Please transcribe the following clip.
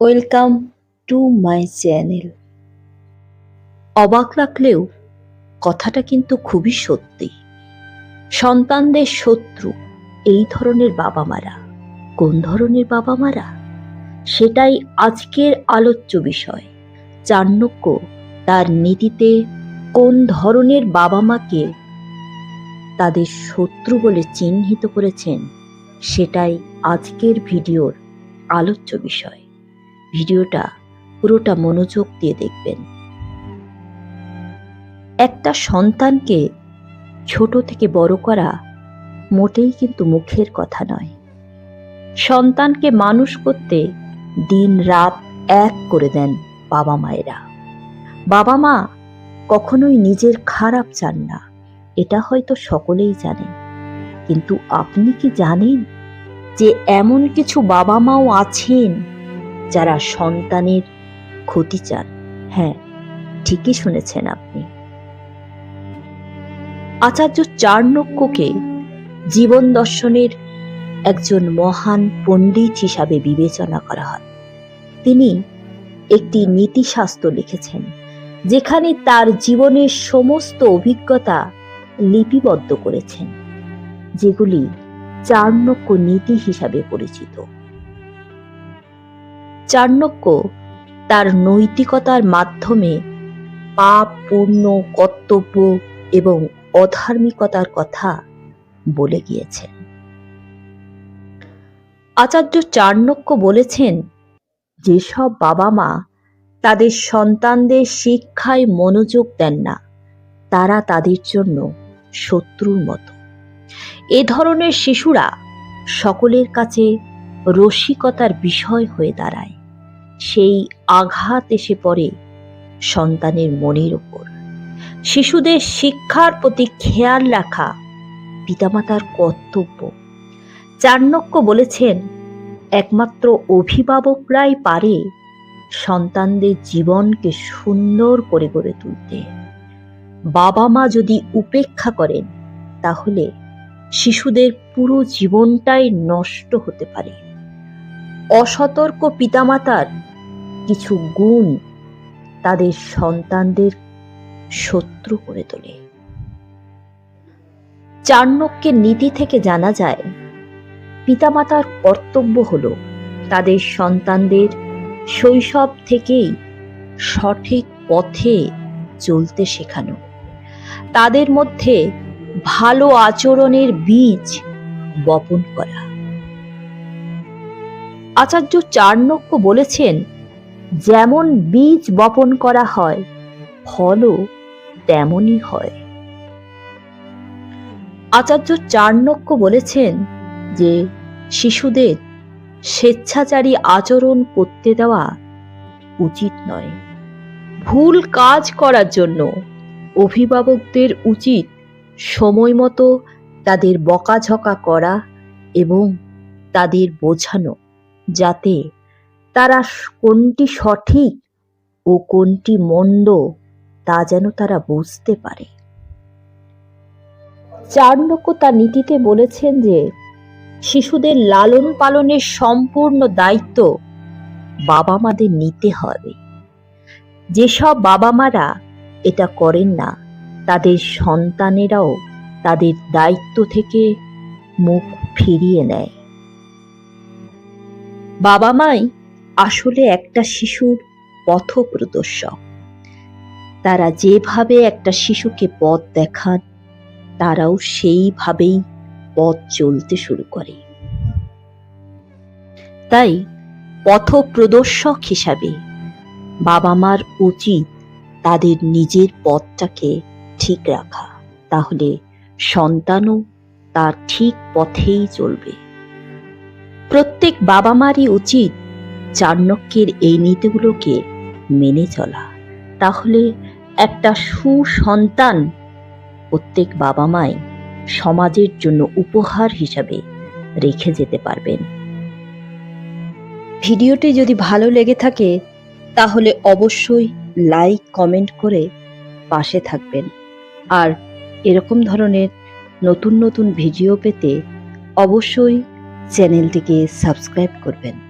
Welcome to my channel অবাক লাগলেও কথাটা কিন্তু খুবই সত্যি। সন্তানদের শত্রু এই ধরনের বাবা মারা কোন ধরনের বাবা মারা সেটাই আজকের আলোচ্য বিষয়। চাণক্য তার নীতিতে কোন ধরনের বাবা মাকে তাদের শত্রু বলে চিহ্নিত করেছেন, সেটাই আজকের ভিডিওর আলোচ্য বিষয়। ভিডিওটা পুরোটা মনোযোগ দিয়ে দেখবেন। একটা সন্তানকে ছোট থেকে বড় করা মোটেই কিন্তু মুখের কথা নয়। সন্তানকে মানুষ করতে দিন রাত এক করে দেন বাবা মায়েরা। বাবা মা কখনোই নিজের খারাপ চান না, এটা হয়তো সকলেই জানেন। কিন্তু আপনি কি জানেন যে এমন কিছু বাবা মাও আছেন যারা সন্তানের ক্ষতি চান। হ্যাঁ ঠিকই শুনেছেন আপনি। আচার্য চার্ণক্যকে জীবন দর্শনের একজন মহান পণ্ডিত হিসাবে বিবেচনা করা হয়। তিনি একটি নীতিশাস্ত্র লিখেছেন, যেখানে তার জীবনের সমস্ত অভিজ্ঞতা লিপিবদ্ধ করেছেন, যেগুলি চার্ণক্য নীতি হিসাবে পরিচিত। চাণক্য তার নৈতিকতার মাধ্যমে পাপ পূর্ণ কর্তব্য এবং অধার্মিকতার কথা বলে গিয়েছেন। আচার্য চাণক্য বলেছেন, যেসব বাবা মা তাদের সন্তানদের শিক্ষায় মনোযোগ দেন না, তারা তাদের জন্য শত্রুর মতো। এ ধরনের শিশুরা সকলের কাছে রসিকতার বিষয় হয়ে দাঁড়ায়। সেই আঘাত এসে পড়ে সন্তানের মনের ওপর শিশুদের শিক্ষার প্রতি খেয়াল রাখা পিতামাতার কর্তব্য। চাণক্য বলেছেন, একমাত্র অভিভাবকরাই পারে সন্তানদের জীবনকে সুন্দর করে গড়ে তুলতে। বাবা মা যদি উপেক্ষা করেন, তাহলে শিশুদের পুরো জীবনটাই নষ্ট হতে পারে। অসতর্ক পিতামাতার কিছু গুণ তাদের সন্তানদের শত্রু করে তোলে। চাণক্যের নীতি থেকে জানা যায়, পিতামাতার কর্তব্য হলো তাদের সন্তানদের শৈশব থেকেই সঠিক পথে চলতে শেখানো। তাদের মধ্যে ভালো আচরণের বীজ বপন করা। আচার্য চাণক্য বলেছেন, যেমন বীজ বপন করা হয়, ফলও তেমনই হয়। আচার্য চাণক্য বলেছেন যে, শিশুদের স্বেচ্ছাচারী আচরণ করতে দেওয়া উচিত নয়। ভুল কাজ করার জন্য অভিভাবকদের উচিত সময় মতো তাদের বকাঝকা করা এবং তাদের বোঝানো। যাতে তারা কোনটি সঠিক ও কোনটি মন্দ তা যেন তারা বুঝতে পারে। চাণক্য তার নীতিতে বলেছেন যে, শিশুদের লালন পালনের সম্পূর্ণ দায়িত্ব বাবা মাদের নিতে হবে। যেসব বাবা মারা এটা করেন না, তাদের সন্তানেরাও তাদের দায়িত্ব থেকে মুখ ফিরিয়ে নেয়। বাবা মাই আসলে একটা শিশুর পথ প্রদর্শক তারা যেভাবে একটা শিশুকে পথ দেখান, তারাও সেইভাবেই পথ চলতে শুরু করে। তাই পথ প্রদর্শক হিসাবে বাবা মার উচিত তাদের নিজের পথটাকে ঠিক রাখা। তাহলে সন্তানও তার ঠিক পথেই চলবে। প্রত্যেক বাবা মারই উচিত চাণক্যের এই নীতিগুলোকে মেনে চলা। তাহলে একটা সুসন্তান প্রত্যেক বাবা মাই সমাজের জন্য উপহার হিসাবে রেখে যেতে পারবেন। ভিডিওটি যদি ভালো লেগে থাকে, তাহলে অবশ্যই লাইক, কমেন্ট করে পাশে থাকবেন। আর এরকম ধরনের নতুন নতুন ভিডিও পেতে অবশ্যই চ্যানেলটিকে সাবস্ক্রাইব করবেন